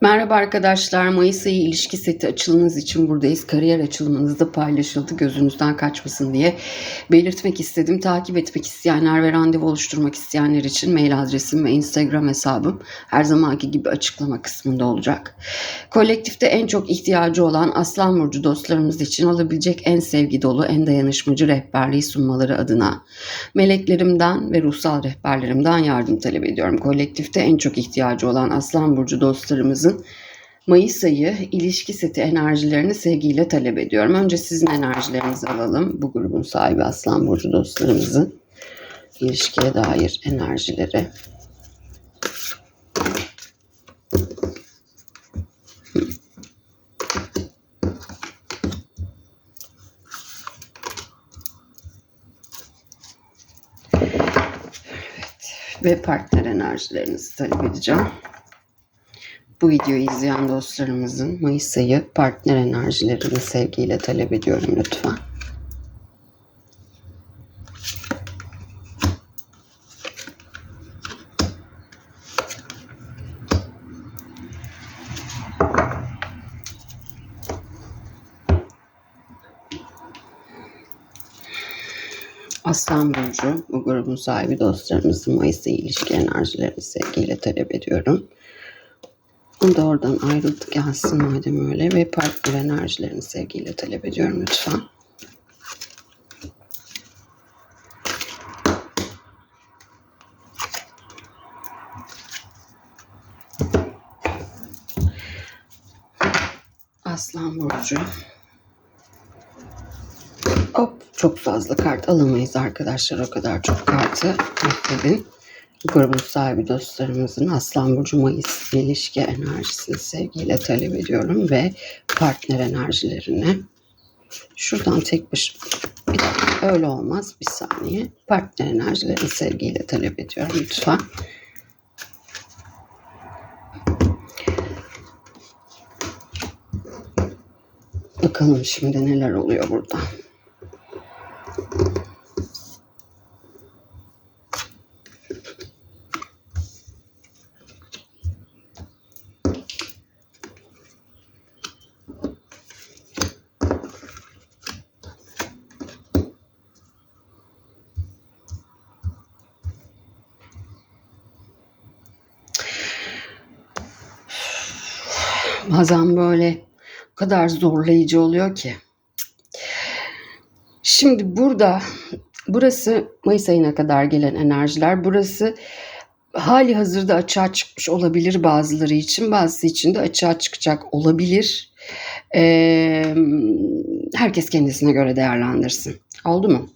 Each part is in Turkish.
Merhaba arkadaşlar. Mayıs ayı ilişki seti açılımınız için buradayız. Kariyer açılımınızda paylaşıldı. Gözünüzden kaçmasın diye belirtmek istedim. Takip etmek isteyenler ve randevu oluşturmak isteyenler için mail adresim ve Instagram hesabım her zamanki gibi açıklama kısmında olacak. Kolektifte en çok ihtiyacı olan Aslan Burcu dostlarımız için olabilecek en sevgi dolu, en dayanışmacı rehberliği sunmaları adına meleklerimden ve ruhsal rehberlerimden yardım talep ediyorum. Kolektifte en çok ihtiyacı olan Aslan Burcu dostlarımızın Mayıs ayı ilişki seti enerjilerini sevgiyle talep ediyorum. Önce sizin enerjilerinizi alalım. Bu grubun sahibi Aslan Burcu dostlarımızın ilişkiye dair enerjileri. ve partner enerjilerinizi talep edeceğim. Bu videoyu izleyen dostlarımızın Mayıs ayı partner enerjilerini sevgiyle talep ediyorum lütfen. Aslan Burcu, bu grubun sahibi dostlarımızın Mayıs ayı ilişki enerjilerini sevgiyle talep ediyorum. Onu da oradan ayrıldı gelsin madem öyle ve partner enerjilerini sevgiyle talep ediyorum lütfen. Aslan Burcu. Hop çok fazla kart alamayız arkadaşlar o kadar çok kartı affedin. Grubun sahibi dostlarımızın Aslan Burcu Mayıs ilişki enerjisini sevgiyle talep ediyorum ve partner enerjilerini şuradan tek baş bir dakika öyle olmaz bir saniye partner enerjilerini sevgiyle talep ediyorum lütfen. Bakalım şimdi neler oluyor burada. Bazen böyle o kadar zorlayıcı oluyor ki. Şimdi burada burası Mayıs ayına kadar gelen enerjiler. Burası hali hazırda açığa çıkmış olabilir bazıları için. Bazısı için de açığa çıkacak olabilir. Ee, herkes kendisine göre değerlendirsin. Oldu mu?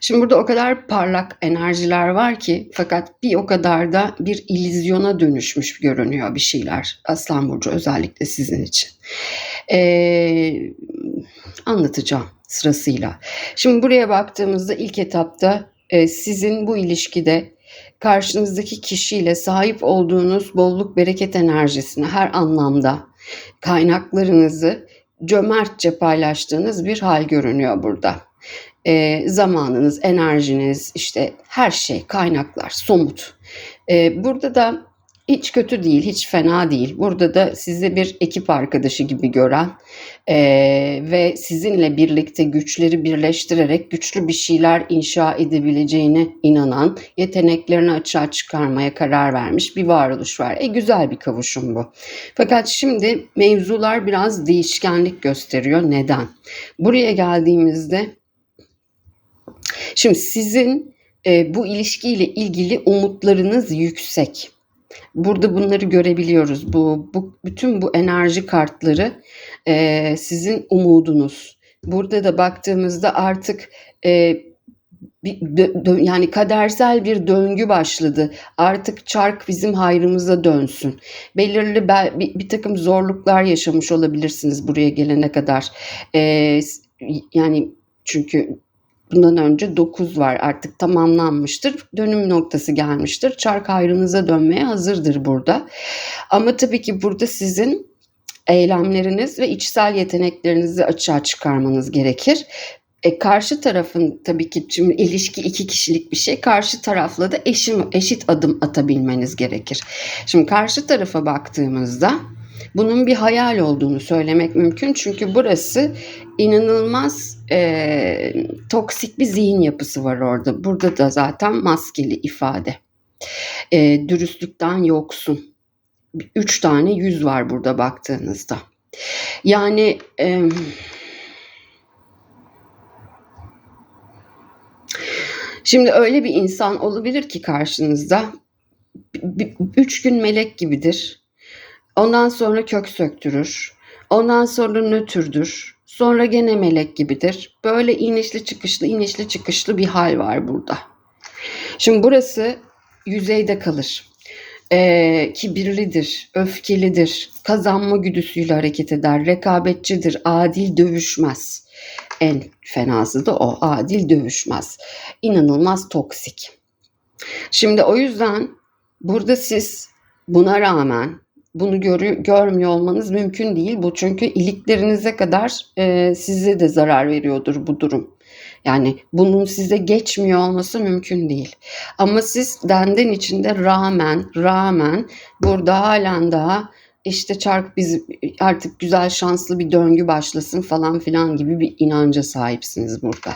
Şimdi burada o kadar parlak enerjiler var ki fakat bir o kadar da bir ilizyona dönüşmüş görünüyor bir şeyler. Aslan Burcu özellikle sizin için. Ee, anlatacağım sırasıyla. Şimdi buraya baktığımızda ilk etapta e, sizin bu ilişkide karşınızdaki kişiyle sahip olduğunuz bolluk bereket enerjisini her anlamda kaynaklarınızı cömertçe paylaştığınız bir hal görünüyor burada. E, zamanınız, enerjiniz, işte her şey, kaynaklar, somut. E, burada da hiç kötü değil, hiç fena değil. Burada da sizi bir ekip arkadaşı gibi gören e, ve sizinle birlikte güçleri birleştirerek güçlü bir şeyler inşa edebileceğine inanan, yeteneklerini açığa çıkarmaya karar vermiş bir varoluş var. E güzel bir kavuşum bu. Fakat şimdi mevzular biraz değişkenlik gösteriyor. Neden? Buraya geldiğimizde şimdi sizin e, bu ilişkiyle ilgili umutlarınız yüksek. Burada bunları görebiliyoruz. Bu, bu bütün bu enerji kartları e, sizin umudunuz. Burada da baktığımızda artık e, bir, yani kadersel bir döngü başladı. Artık çark bizim hayrımıza dönsün. Belirli bir, bir takım zorluklar yaşamış olabilirsiniz buraya gelene kadar. E, yani çünkü bundan önce 9 var artık tamamlanmıştır. Dönüm noktası gelmiştir. Çark hayrınıza dönmeye hazırdır burada. Ama tabii ki burada sizin eylemleriniz ve içsel yeteneklerinizi açığa çıkarmanız gerekir. E, karşı tarafın tabii ki şimdi ilişki iki kişilik bir şey. Karşı tarafla da eşim, eşit adım atabilmeniz gerekir. Şimdi karşı tarafa baktığımızda bunun bir hayal olduğunu söylemek mümkün. Çünkü burası inanılmaz e, toksik bir zihin yapısı var orada. Burada da zaten maskeli ifade. E, dürüstlükten yoksun. Üç tane yüz var burada baktığınızda. Yani e, şimdi öyle bir insan olabilir ki karşınızda üç gün melek gibidir. Ondan sonra kök söktürür. Ondan sonra nötrdür. Sonra gene melek gibidir. Böyle inişli çıkışlı inişli çıkışlı bir hal var burada. Şimdi burası yüzeyde kalır. Ee, kibirlidir, öfkelidir, kazanma güdüsüyle hareket eder, rekabetçidir, adil dövüşmez. En fenası da o, adil dövüşmez. İnanılmaz toksik. Şimdi o yüzden burada siz buna rağmen bunu görü, görmüyor olmanız mümkün değil. Bu çünkü iliklerinize kadar e, size de zarar veriyordur bu durum. Yani bunun size geçmiyor olması mümkün değil. Ama siz denden içinde rağmen rağmen burada halen daha işte çark biz artık güzel şanslı bir döngü başlasın falan filan gibi bir inanca sahipsiniz burada.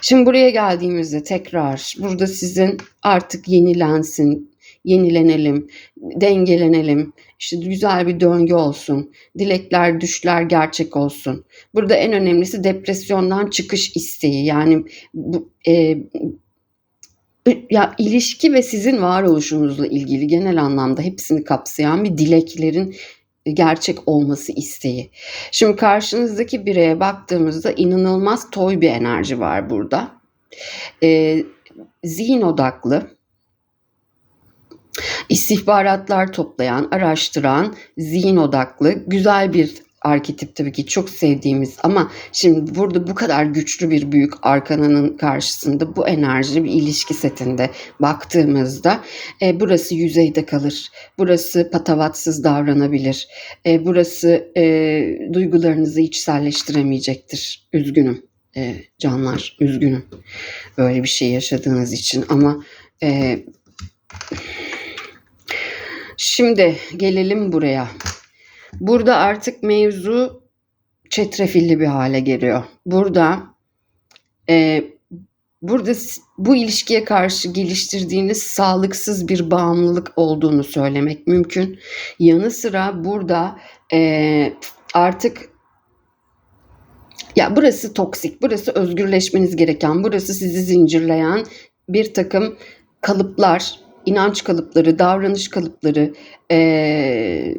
Şimdi buraya geldiğimizde tekrar burada sizin artık yenilensin, yenilenelim, dengelenelim, işte güzel bir döngü olsun, dilekler, düşler gerçek olsun. Burada en önemlisi depresyondan çıkış isteği. Yani bu, e, ya ilişki ve sizin varoluşunuzla ilgili genel anlamda hepsini kapsayan bir dileklerin gerçek olması isteği. Şimdi karşınızdaki bireye baktığımızda inanılmaz toy bir enerji var burada. Ee, zihin odaklı, istihbaratlar toplayan, araştıran, zihin odaklı, güzel bir arketip tabii ki çok sevdiğimiz ama şimdi burada bu kadar güçlü bir büyük arkananın karşısında bu enerji bir ilişki setinde baktığımızda e, burası yüzeyde kalır. Burası patavatsız davranabilir. E, burası e, duygularınızı içselleştiremeyecektir. Üzgünüm e, canlar, üzgünüm böyle bir şey yaşadığınız için ama e, Şimdi gelelim buraya. Burada artık mevzu çetrefilli bir hale geliyor. Burada e, burada bu ilişkiye karşı geliştirdiğiniz sağlıksız bir bağımlılık olduğunu söylemek mümkün. Yanı sıra burada e, artık ya burası toksik, burası özgürleşmeniz gereken, burası sizi zincirleyen bir takım kalıplar, inanç kalıpları, davranış kalıpları e,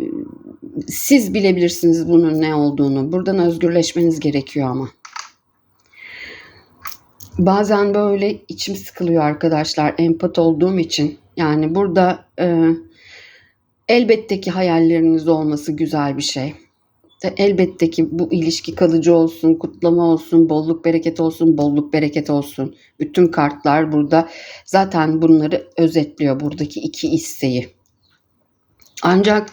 siz bilebilirsiniz bunun ne olduğunu. Buradan özgürleşmeniz gerekiyor ama. Bazen böyle içim sıkılıyor arkadaşlar empat olduğum için. Yani burada e, elbette ki hayalleriniz olması güzel bir şey elbette ki bu ilişki kalıcı olsun, kutlama olsun, bolluk bereket olsun, bolluk bereket olsun. Bütün kartlar burada zaten bunları özetliyor buradaki iki isteği. Ancak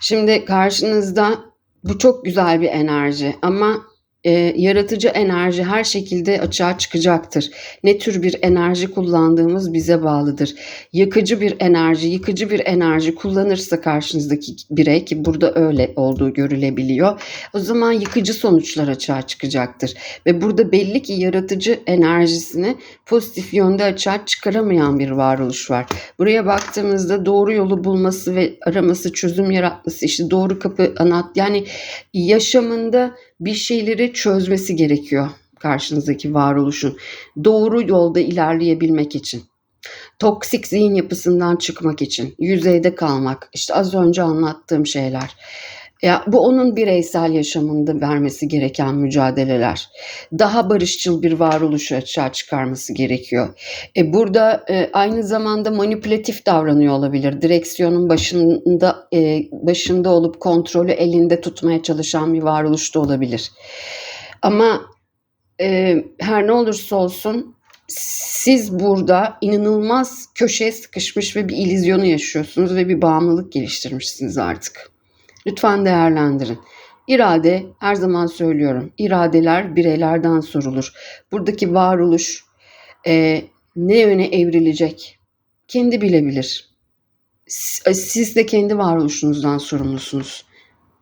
şimdi karşınızda bu çok güzel bir enerji ama e, yaratıcı enerji her şekilde açığa çıkacaktır. Ne tür bir enerji kullandığımız bize bağlıdır. Yakıcı bir enerji, yıkıcı bir enerji kullanırsa karşınızdaki birey ki burada öyle olduğu görülebiliyor. O zaman yıkıcı sonuçlar açığa çıkacaktır. Ve burada belli ki yaratıcı enerjisini pozitif yönde açığa çıkaramayan bir varoluş var. Buraya baktığımızda doğru yolu bulması ve araması, çözüm yaratması, işte doğru kapı anahtar yani yaşamında bir şeyleri çözmesi gerekiyor karşınızdaki varoluşun. Doğru yolda ilerleyebilmek için. Toksik zihin yapısından çıkmak için, yüzeyde kalmak, işte az önce anlattığım şeyler. Ya bu onun bireysel yaşamında vermesi gereken mücadeleler. Daha barışçıl bir varoluşu açığa çıkarması gerekiyor. E burada e, aynı zamanda manipülatif davranıyor olabilir. Direksiyonun başında e, başında olup kontrolü elinde tutmaya çalışan bir varoluş da olabilir. Ama e, her ne olursa olsun siz burada inanılmaz köşeye sıkışmış ve bir ilizyonu yaşıyorsunuz ve bir bağımlılık geliştirmişsiniz artık. Lütfen değerlendirin. İrade her zaman söylüyorum. iradeler bireylerden sorulur. Buradaki varoluş e, ne yöne evrilecek? Kendi bilebilir. Siz de kendi varoluşunuzdan sorumlusunuz.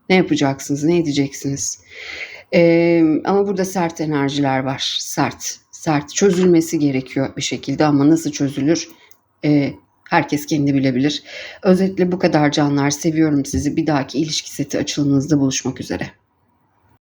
Ne yapacaksınız? Ne edeceksiniz? Ee, ama burada sert enerjiler var. Sert. Sert. Çözülmesi gerekiyor bir şekilde ama nasıl çözülür? Ee, herkes kendi bilebilir. Özetle bu kadar canlar. Seviyorum sizi. Bir dahaki ilişki seti açılımınızda buluşmak üzere.